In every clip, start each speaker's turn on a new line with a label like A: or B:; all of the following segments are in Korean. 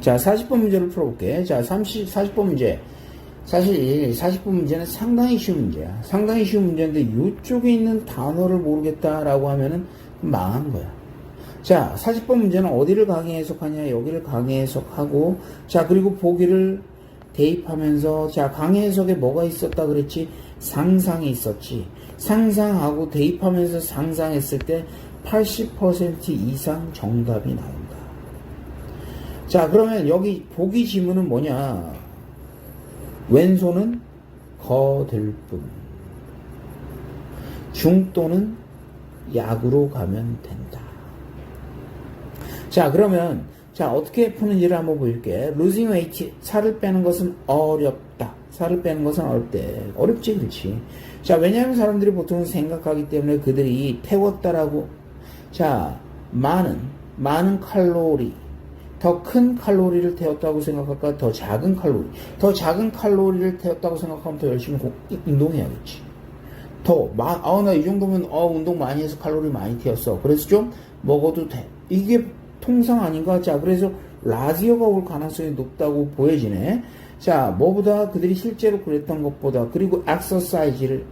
A: 자, 40번 문제를 풀어볼게. 자, 30, 40번 문제. 사실 40번 문제는 상당히 쉬운 문제야. 상당히 쉬운 문제인데 이쪽에 있는 단어를 모르겠다라고 하면은 망한 거야. 자, 40번 문제는 어디를 강의 해석하냐, 여기를 강의 해석하고, 자, 그리고 보기를 대입하면서, 자, 강의 해석에 뭐가 있었다 그랬지? 상상이 있었지. 상상하고 대입하면서 상상했을 때 80% 이상 정답이 나온다. 자, 그러면 여기 보기 지문은 뭐냐? 왼손은 거들 뿐. 중도는 약으로 가면 된다. 자, 그러면, 자, 어떻게 푸는지를 한번 보여줄게. losing 살을 빼는 것은 어렵다. 살을 빼는 것은 어렵대. 어렵지, 그렇지. 자, 왜냐하면 사람들이 보통 생각하기 때문에 그들이 태웠다라고. 자, 많은, 많은 칼로리, 더 큰 칼로리를 태웠다고 생각할까? 더 작은 칼로리. 더 작은 칼로리를 태웠다고 생각하면 더 열심히 고- 운동해야겠지. 더, 마, 아, 나 이 정도면, 어, 운동 많이 해서 칼로리 많이 튀었어. 그래서 좀 먹어도 돼. 이게 통상 아닌가? 자, 그래서 라디오가 올 가능성이 높다고 보여지네. 자, 뭐보다 그들이 실제로 그랬던 것보다, 그리고 엑서사이즈를,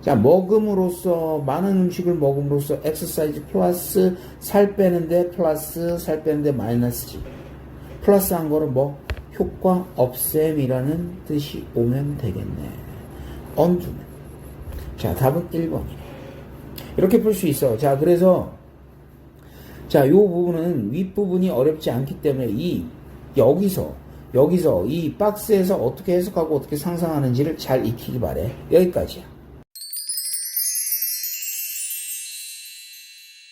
A: 자, 먹음으로써, 많은 음식을 먹음으로써 엑서사이즈 플러스 살 빼는데 플러스 살 빼는데 마이너스지. 플러스 한 거는 뭐, 효과 없앰이라는 뜻이 오면 되겠네. 언두면. 자, 답은 1번이네. 이렇게 풀 수 있어. 자, 그래서, 자, 요 부분은 윗부분이 어렵지 않기 때문에 이, 여기서, 여기서 이 박스에서 어떻게 해석하고 어떻게 상상하는지를 잘 익히기 바래. 여기까지야.